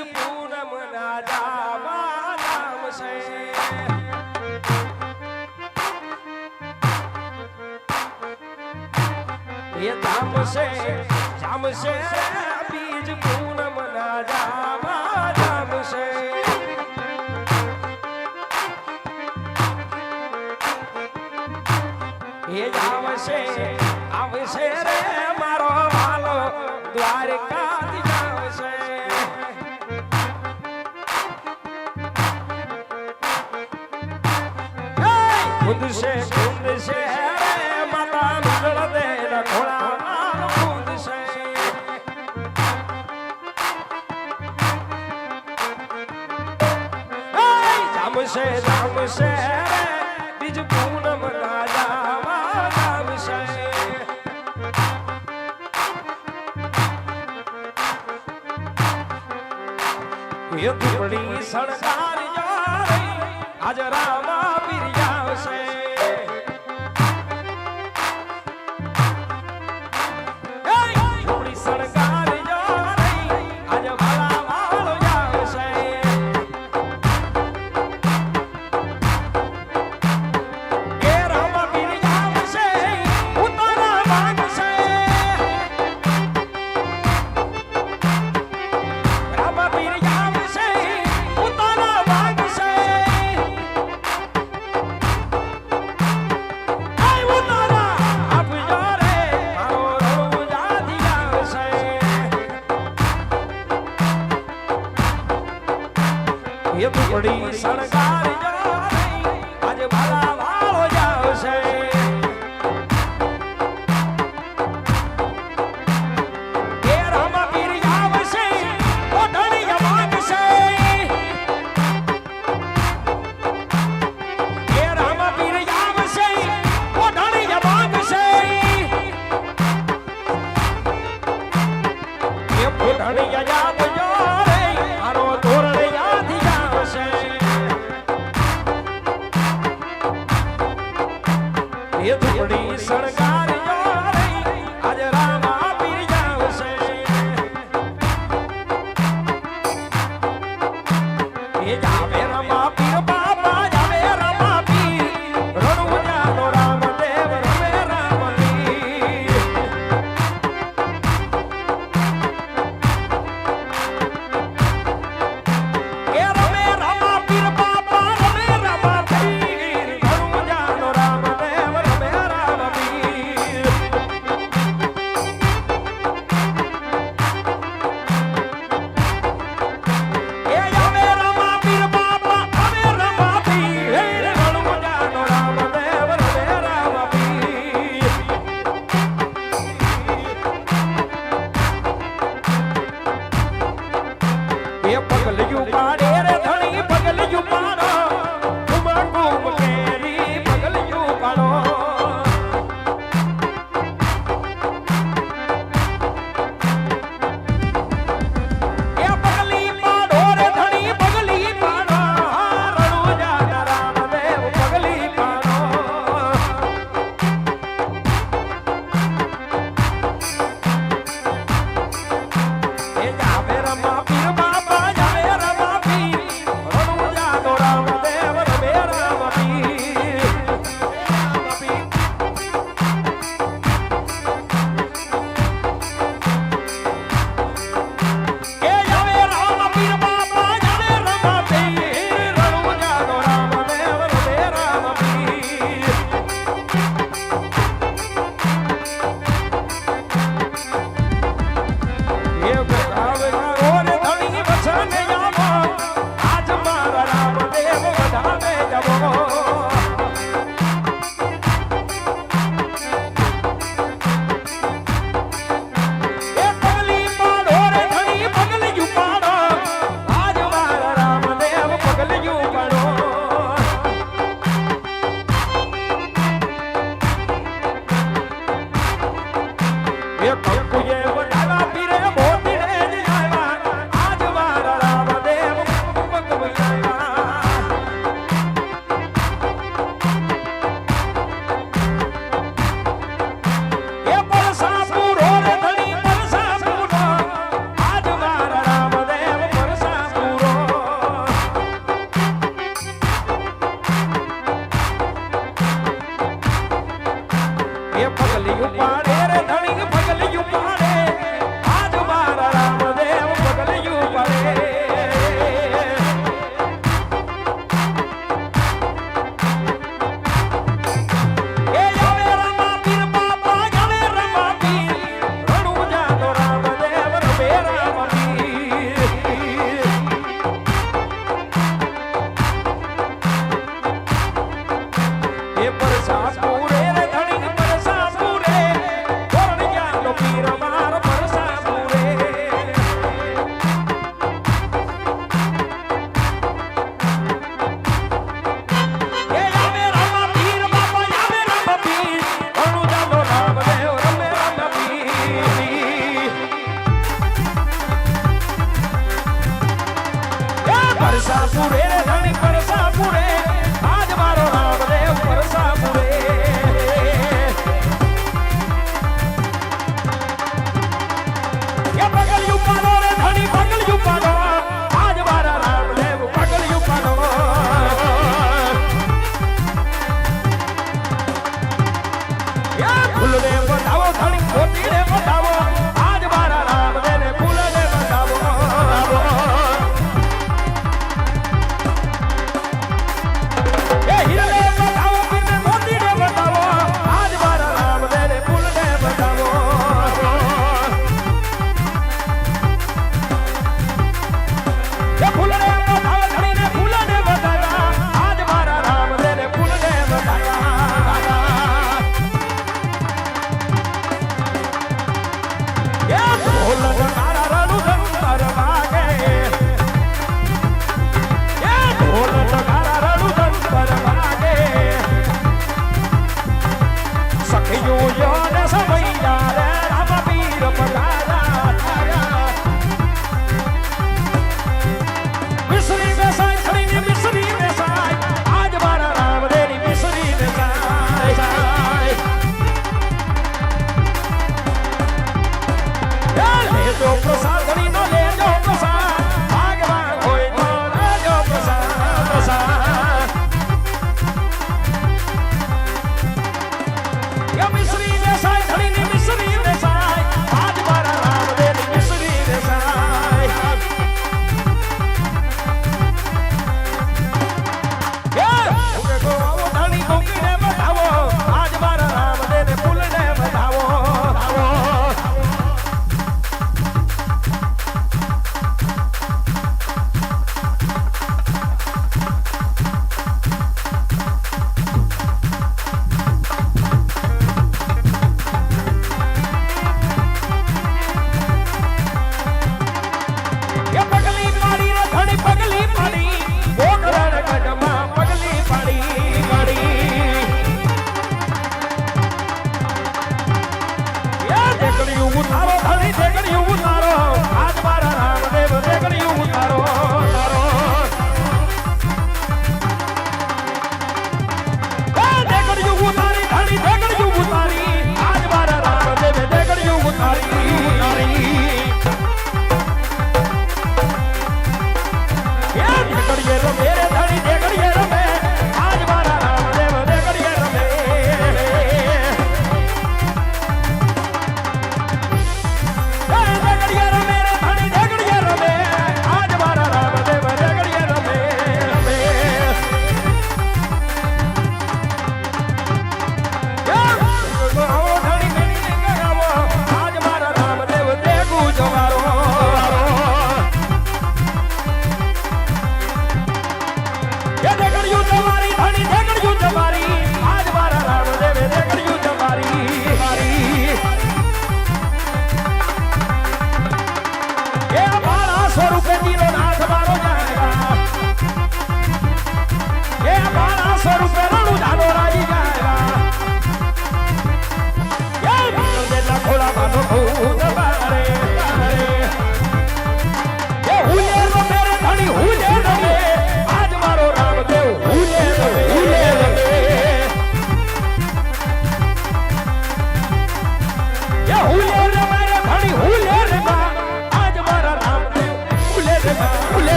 જ પૂનમના દામા નામ છે એ ધામ છે જામ છે બીજ પૂનમ ના જામા ધામ છે આવશે રે મારો વાલો દ્વારકા. खुद से खुद से है, बता दे रखोड़ा से। जाम से बीज पूनम ना जावा से। ये दुबड़ी सरकार जा आज रामा શણગારી આજે ભાલા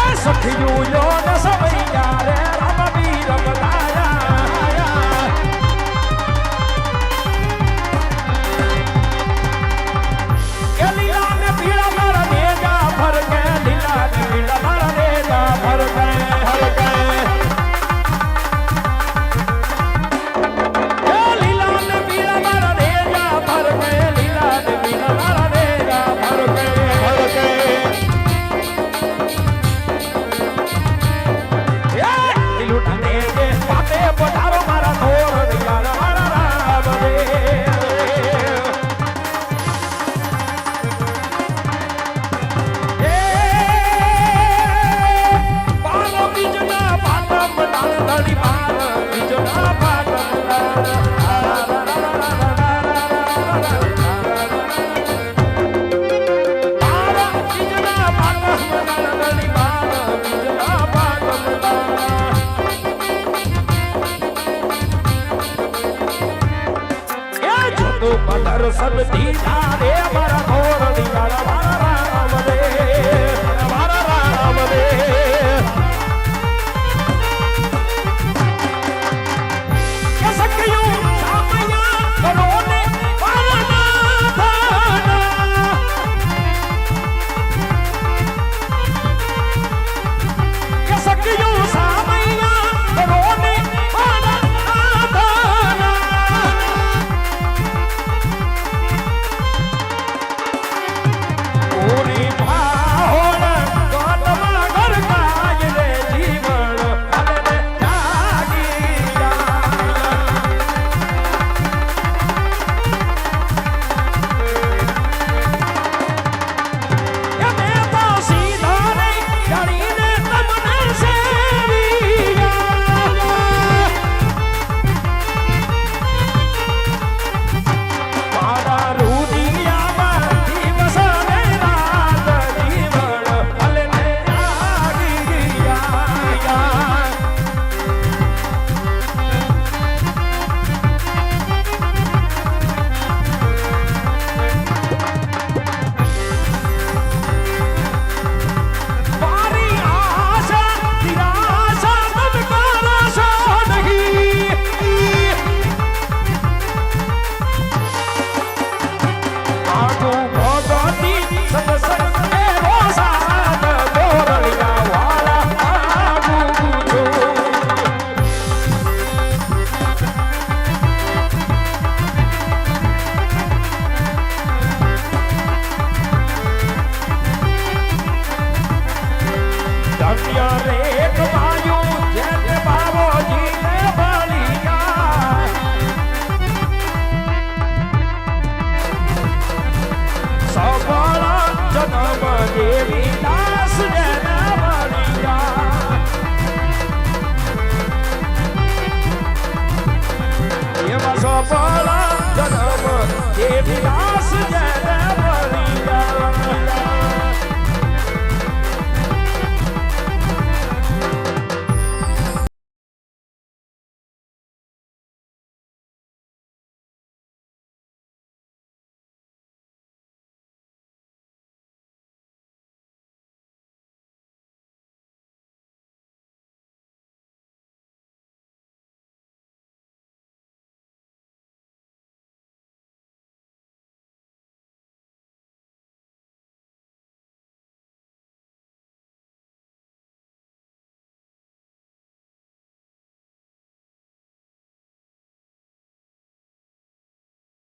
એ સખીયું યો ન સમૈયા